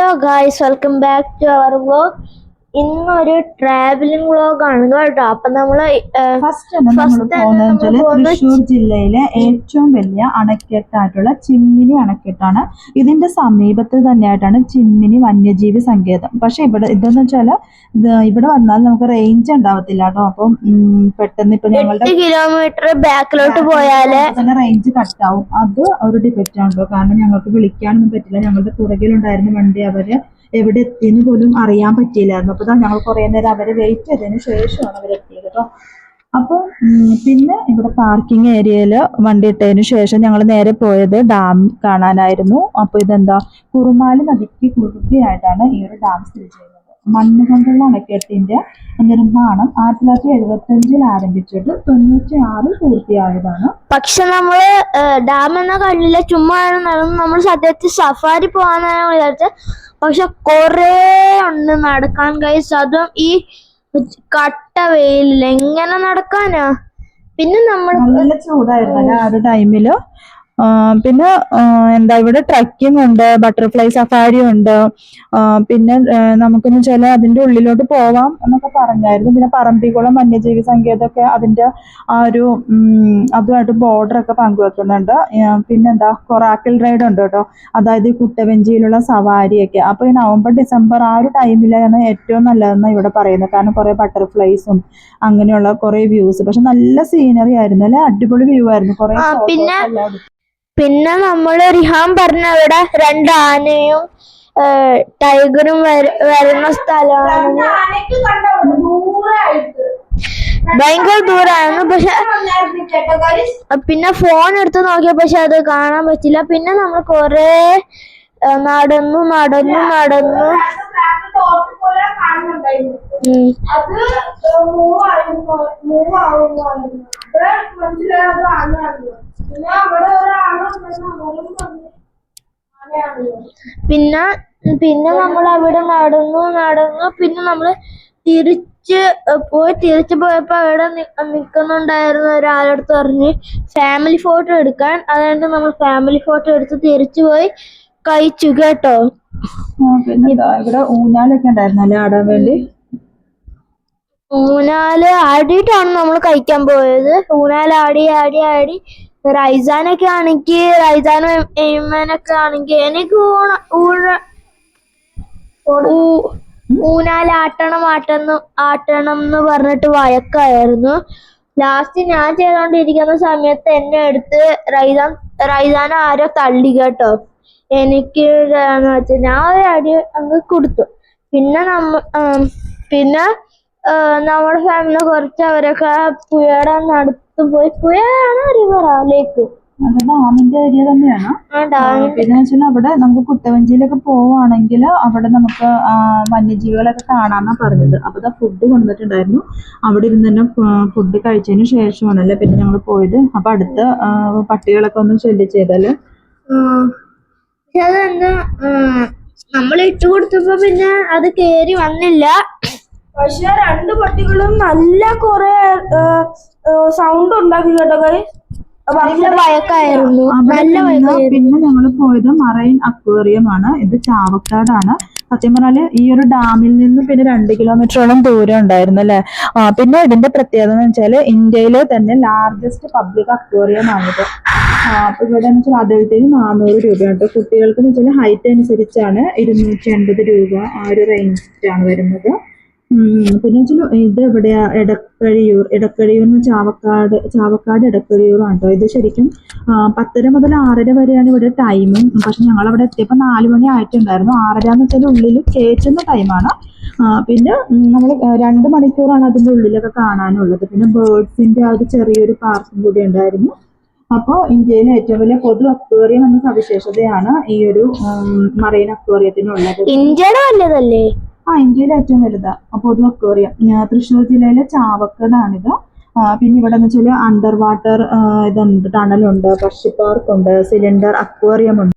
Hello guys, welcome back to our work. ഇന്നൊരു travelling vlog ആണ് കേട്ടോ. അപ്പൊ നമ്മൾ ഫസ്റ്റ് തൃശ്ശൂർ ജില്ലയിലെ ഏറ്റവും വലിയ അണക്കെട്ടായിട്ടുള്ള ചിമ്മിനി അണക്കെട്ടാണ്. ഇതിന്റെ സമീപത്ത് തന്നെയായിട്ടാണ് ചിമ്മിനി വന്യജീവി സങ്കേതം. പക്ഷെ ഇവിടെ ഇതെന്ന് വെച്ചാൽ ഇവിടെ വന്നാൽ നമുക്ക് റേഞ്ച് ഉണ്ടാവത്തില്ല കേട്ടോ. അപ്പം പെട്ടെന്ന് ഇപ്പൊ ഞങ്ങളുടെ കിലോമീറ്റർ ബാക്കിലോട്ട് പോയാൽ തന്നെ റേഞ്ച് ആവും. അത് ഒരു ഡിഫക്റ്റ് ആണ് കേട്ടോ. കാരണം ഞങ്ങൾക്ക് വിളിക്കാനൊന്നും പറ്റില്ല. ഞങ്ങളുടെ പുറകിലുണ്ടായിരുന്ന വണ്ടി അവർ എവിടെ എത്തിയെന്ന് പോലും അറിയാൻ പറ്റിയില്ലായിരുന്നു. അപ്പൊ ഞങ്ങൾ കുറെ നേരം അവരെ വെയിറ്റ് ചെയ്തതിന് ശേഷമാണ് അവരെത്തിയത് കേട്ടോ അപ്പോൾ പിന്നെ ഇവിടെ പാർക്കിംഗ് ഏരിയയിൽ വണ്ടി ഇട്ടതിനു ശേഷം ഞങ്ങൾ നേരെ പോയത് ഡാം കാണാനായിരുന്നു. അപ്പോൾ ഇതെന്താ? കുറുമാലി നദിക്ക് കുറുകയായിട്ടാണ് ഈ ഒരു ഡാം സ്ഥിതി ചെയ്യുന്നത്. മണ്ണ് കൊണ്ടുള്ള അണക്കെട്ടിന്റെ നിർമ്മാണം ആയിരത്തി തൊള്ളായിരത്തി എഴുപത്തി അഞ്ചിൽ ആരംഭിച്ചിട്ട് തൊണ്ണൂറ്റി ആറിൽ പൂർത്തിയായതാണ്. പക്ഷെ നമ്മൾ ഡാം എന്ന കണ്ടില്ല ചുമ്മാ നടന്ന് നമ്മൾ സത്യത്തിൽ സഫാരി പോകാനാണ് വിചാരിച്ചത്. പക്ഷെ കൊറേ ഉണ്ട് നടക്കാൻ കഴിച്ച് അതും ഈ കട്ട വെയിലിൽ എങ്ങനെ നടക്കാനാ? പിന്നെ നമ്മൾ നല്ല ചൂടായിരുന്നു ആ ഒരു ടൈമിൽ പിന്നെ എന്താ ഇവിടെ ട്രക്കിംഗ് ഉണ്ട് ബട്ടർഫ്ലൈ സഫാരി ഉണ്ട്. പിന്നെ നമുക്കെന്ന് വെച്ചാൽ അതിന്റെ ഉള്ളിലോട്ട് പോവാം എന്നൊക്കെ പറഞ്ഞായിരുന്നു. പിന്നെ പറമ്പിക്കുളം വന്യജീവി സങ്കേതമൊക്കെ അതിന്റെ ആ ഒരു അതുമായിട്ട് ബോർഡർ ഒക്കെ പങ്കുവെക്കുന്നുണ്ട്. പിന്നെന്താ കൊറാക്കിൾ റൈഡ് ഉണ്ട് കേട്ടോ. അതായത് ഈ കുട്ടവഞ്ചിയിലുള്ള സവാരിയൊക്കെ. അപ്പൊ ഈ നവംബർ ഡിസംബർ ആ ഒരു ടൈമിലാണ് ഏറ്റവും നല്ലതെന്ന് ഇവിടെ പറയുന്നത്. കാരണം കുറെ ബട്ടർഫ്ലൈസും അങ്ങനെയുള്ള കുറെ വ്യൂസ് പക്ഷെ നല്ല സീനറി ആയിരുന്നു അല്ലെ? അടിപൊളി വ്യൂ ആയിരുന്നു. കുറെ പിന്നെ. പിന്നെ നമ്മൾ റിഹാൻ പറഞ്ഞ അവിടെ രണ്ട് ആനയും ടൈഗറും വര- വരുന്ന സ്ഥലമാണ്. ഭയങ്കര ദൂരായിരുന്നു പക്ഷെ പിന്നെ ഫോൺ എടുത്ത് നോക്കിയ പക്ഷെ അത് കാണാൻ പറ്റില്ല. പിന്നെ നമ്മൾ കൊറേ നടന്നു നടന്നു നടന്നു. അത് മൂവ് ആയിരുന്നു. മൂവ് ആവുമായിരുന്നു അത് മനസ്സിലായത് ആണായിരുന്നു പിന്നെ അവിടെ ഒരാണ് അവരും പറഞ്ഞു. ആനയാണല്ലോ. പിന്നെ പിന്നെ നമ്മൾ അവിടെ നടന്നു നടന്നു. പിന്നെ നമ്മൾ തിരിച്ച് പോയി തിരിച്ചു പോയപ്പോ അവിടെ നി- നിക്കുന്നുണ്ടായിരുന്ന ഒരാളടുത്ത് പറഞ്ഞ് ഫാമിലി ഫോട്ടോ എടുക്കാൻ. അതുകൊണ്ട് നമ്മൾ ഫാമിലി ഫോട്ടോ എടുത്ത് തിരിച്ചു പോയി കഴിച്ചു കേട്ടോ. ഇവിടെ ഊഞ്ഞാലൊക്കെ ഉണ്ടായിരുന്നല്ലേ ആടാൻ വേണ്ടി? ഊനാല് ആടിയിട്ടാണ് നമ്മൾ കഴിക്കാൻ പോയത്. ഊനാല് ആടി ആടി ആടി. റൈസാനൊക്കെ ആണെങ്കിൽ റൈസാനും എയ്മനൊക്കെ ആണെങ്കിൽ എനിക്ക് ഊണ ഊഴ ഊനാല് ആട്ടണം ആട്ടണം ആട്ടണം എന്ന് പറഞ്ഞിട്ട് വഴക്കായിരുന്നു. ലാസ്റ്റ് ഞാൻ ചെയ്തോണ്ടിരിക്കുന്ന സമയത്ത് എന്നെ എടുത്ത് റൈസാൻ റൈസാൻ ആരോ തള്ളി കേട്ടോ. എനിക്ക് ഞാൻ ഒരു അടി അങ്ങ് കൊടുത്തു. പിന്നെ നമ്മ പിന്നെ നമ്മുടെ ഫാമിലി കുറച്ച് അവരൊക്കെ പുഴയുടെ നടത്തു പോയി. പുഴയാണോ റിവറാ ലേക്ക് അത് ഡാമിന്റെ ഏരിയ തന്നെയാണ്. പിന്നെ വെച്ചാൽ അവിടെ നമുക്ക് കുട്ടവഞ്ചിയിലൊക്കെ പോവാണെങ്കിൽ അവിടെ നമുക്ക് വന്യജീവികളൊക്കെ കാണാന്നാ പറഞ്ഞത്. അപ്പൊ ആ ഫുഡ് കൊണ്ടുവന്നിട്ടുണ്ടായിരുന്നു. അവിടെ ഇരുന്ന് തന്നെ ഫുഡ് കഴിച്ചതിന് ശേഷമാണല്ലേ പിന്നെ ഞങ്ങൾ പോയത്. അപ്പൊ അടുത്ത പട്ടികളൊക്കെ ഒന്ന് ശല്യം അതെന്താ നമ്മൾ ഇട്ടുകൊടുത്തപ്പോ പിന്നെ അത് കേറി വന്നില്ല. പക്ഷെ രണ്ട് പട്ടികളും നല്ല കുറെ സൗണ്ട് ഉണ്ടാക്കി കേട്ടോ കൈ. നല്ല വഴക്കായിരുന്നു അവിടെ നല്ല പിന്നെ ഞങ്ങൾ പോയത് മറൈൻ അക്വേറിയം ആണ്. ഇത് ചാവക്കാടാണ്. സത്യം പറഞ്ഞാൽ ഈ ഒരു ഡാമിൽ നിന്ന് പിന്നെ രണ്ട് കിലോമീറ്ററോളം ദൂരം ഉണ്ടായിരുന്നു അല്ലെ? ആ പിന്നെ ഇതിന്റെ പ്രത്യേകത എന്ന് വെച്ചാൽ ഇന്ത്യയിലെ തന്നെ ലാർജസ്റ്റ് പബ്ലിക് അക്വേറിയം ആണിത്. ആ, അപ്പൊ ഇവിടെ എന്ന് വെച്ചാൽ അഡൽട്ടിന് നാനൂറ് രൂപയാണ് കേട്ടോ. കുട്ടികൾക്ക് എന്ന് വെച്ചാൽ ഹൈറ്റ് അനുസരിച്ചാണ് ഇരുന്നൂറ്റി എൺപത് രൂപ ആ ഒരു റേഞ്ചിലാണ് വരുന്നത്. പിന്നെ വെച്ചാൽ ഇത് എവിടെയാ എടക്കഴിയൂർ എടക്കഴിയൂർ എന്ന് ചാവക്കാട് ചാവക്കാട് എടക്കഴിയൂർ ആണ് കേട്ടോ ഇത് ശരിക്കും പത്തര മുതൽ ആറര വരെയാണ് ഇവിടെ ടൈമും പക്ഷെ ഞങ്ങൾ അവിടെ എത്തിയപ്പോൾ നാല് മണി ആയിട്ടുണ്ടായിരുന്നു. ആറര എന്ന് വെച്ചാൽ ഉള്ളിൽ കയറ്റുന്ന ടൈമാണ് പിന്നെ നമ്മൾ രണ്ട് മണിക്കൂറാണ് അതിന്റെ ഉള്ളിലൊക്കെ കാണാനുള്ളത്. പിന്നെ ബേർഡ്സിന്റെ ആ ഒരു ചെറിയൊരു പാർക്കും കൂടി ഉണ്ടായിരുന്നു. അപ്പോൾ ഇന്ത്യയിലെ ഏറ്റവും വലിയ പൊതു അക്വേറിയം എന്ന സവിശേഷതയാണ് ഈ ഒരു മറൈൻ അക്വേറിയത്തിനുള്ളത് ഇന്ത്യയുടെ വലുതല്ലേ ആ ഇന്ത്യയിലെ ഏറ്റവും വലുതാ. പൊതു അക്വേറിയം തൃശ്ശൂർ ജില്ലയിലെ ചാവക്കടാണിത്. പിന്നെ ഇവിടെ എന്ന് വെച്ചാൽ അണ്ടർ വാട്ടർ ഇതുണ്ട് ടണലുണ്ട് പക്ഷി പാർക്ക് ഉണ്ട് സിലിണ്ടർ അക്വേറിയം ഉണ്ട്.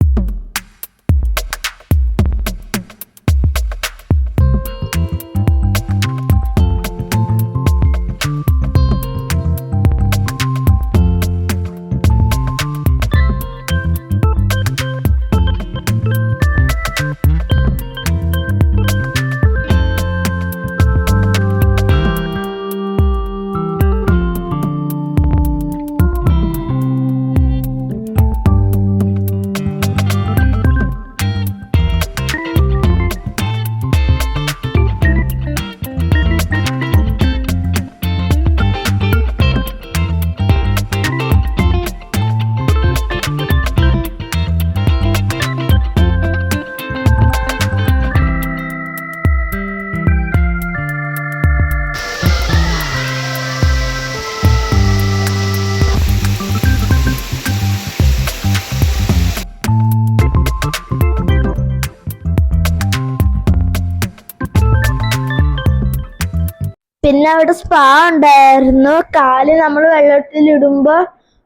പിന്നെ അവിടെ സ്പാ ഉണ്ടായിരുന്നു. കാൽ നമ്മൾ വെള്ളത്തിൽ ഇടുമ്പോ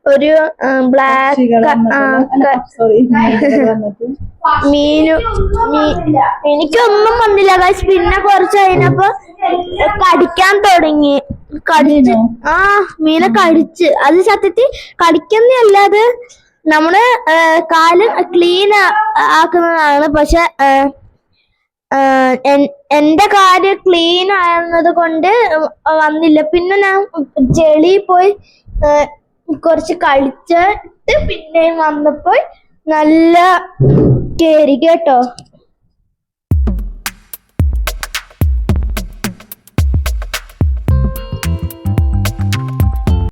ഒരു ബ്ലാക്ക് മീനു എനിക്കൊന്നും വന്നില്ല കാശ് പിന്നെ കുറച്ച് കഴിഞ്ഞപ്പോ കടിക്കാൻ തുടങ്ങി. കടിച്ചു ആ മീനെ കടിച്ച്. അത് സത്യത്തിൽ കടിക്കുന്നല്ല അത് നമ്മൾ കാൽ ക്ലീൻ ആക്കുന്നതാണ്. പക്ഷെ എന്റെ കാൽ ക്ലീൻ ആയിരുന്നത് കൊണ്ട് വന്നില്ല. പിന്നെ ഞാൻ ചെളി പോയി കുറച്ച് കളിച്ചിട്ട് പിന്നെയും വന്നപ്പോൾ നല്ല കേറി കേട്ടോ.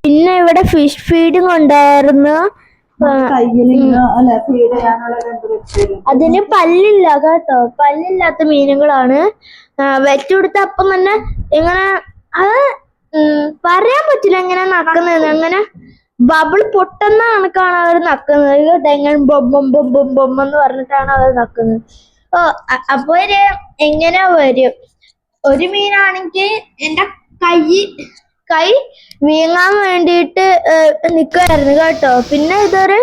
പിന്നെ ഇവിടെ ഫിഷ് ഫീഡിങ് ഉണ്ടായിരുന്നു അതിന് പല്ലില്ല കേട്ടോ. പല്ലില്ലാത്ത മീനുകളാണ്. വെച്ചു കൊടുത്ത അപ്പം തന്നെ ഇങ്ങനെ അത് പറയാൻ പറ്റില്ല എങ്ങനെ നക്കുന്നത് അങ്ങനെ ബബിൾ പൊട്ടുന്ന കണക്കാണ് അവർ നക്കുന്നത്. കേട്ടോ എങ്ങനെ ബൊമ്പം ബൊമ്പം ബൊമ്പം എന്ന് പറഞ്ഞിട്ടാണ് അവർ നക്കുന്നത്. ഓ അപ്പൊ ഒരു എങ്ങനെ വരും? ഒരു മീനാണെങ്കിൽ എന്റെ കൈ കൈ വീങ്ങാൻ വേണ്ടിയിട്ട് നിക്കുവായിരുന്നു കേട്ടോ. പിന്നെ ഇതൊരു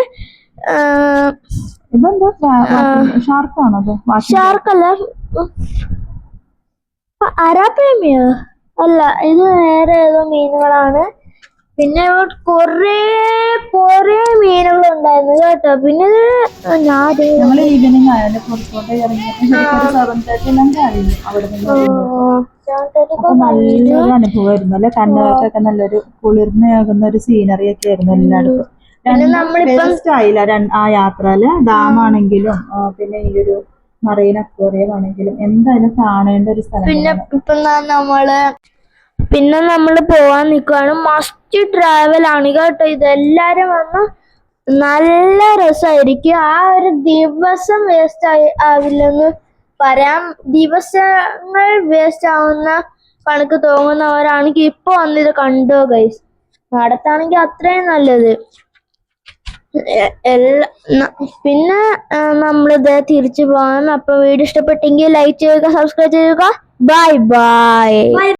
ഷാർക്കല്ല. അരാപ്പേമിയോ അല്ല ഇത് വേറെ ഏതോ മീനുകളാണ്. പിന്നെ കൊറേ കൊറേ മീനുകൾ ഉണ്ടായിരുന്നു കേട്ടോ. പിന്നെ ഞാൻ ഈവനിങ് ആയാലും പുറത്തോട്ട് സെവൻ തേർട്ടി എല്ലാം കഴിഞ്ഞു അവിടെ നല്ലൊരു അനുഭവമായിരുന്നു. അല്ലെ? കണ്ണുകൾക്കൊക്കെ നല്ലൊരു കുളിർമയാകുന്ന ഒരു സീനറി ഒക്കെ ആയിരുന്നു എല്ലായിടത്തും. ആയില്ല ആ. യാത്രയിൽ ഡാം ആണെങ്കിലും പിന്നെ ഈ ഒരു മറൈൻ അക്വേറിയം ആണെങ്കിലും എന്തായാലും കാണേണ്ട ഒരു സ്ഥലം പിന്നെ ഇപ്പൊ നമ്മൾ പിന്നെ നമ്മൾ പോവാൻ നിൽക്കുകയാണ് മസ്റ്റ് ട്രാവൽ ആണ് കേട്ടോ ഇതെല്ലാരും വന്ന് നല്ല രസമായിരിക്കും ആ ഒരു ദിവസം വേസ്റ്റ് ആയി ആവില്ലെന്ന് പറയാം. ദിവസങ്ങൾ വേസ്റ്റ് ആവുന്ന കണക്ക് തോന്നുന്നവരാണെങ്കിൽ ഇപ്പൊ വന്നിത് കണ്ടോ ഗൈസ് നടത്താണെങ്കിൽ അത്രയും നല്ലത്. എല്ലാ പിന്നെ നമ്മളിത് തിരിച്ചു പോകാൻ അപ്പൊ വീഡിയോ ഇഷ്ടപ്പെട്ടെങ്കിൽ ലൈക്ക് ചെയ്യുക സബ്സ്ക്രൈബ് ചെയ്യുക. Bye bye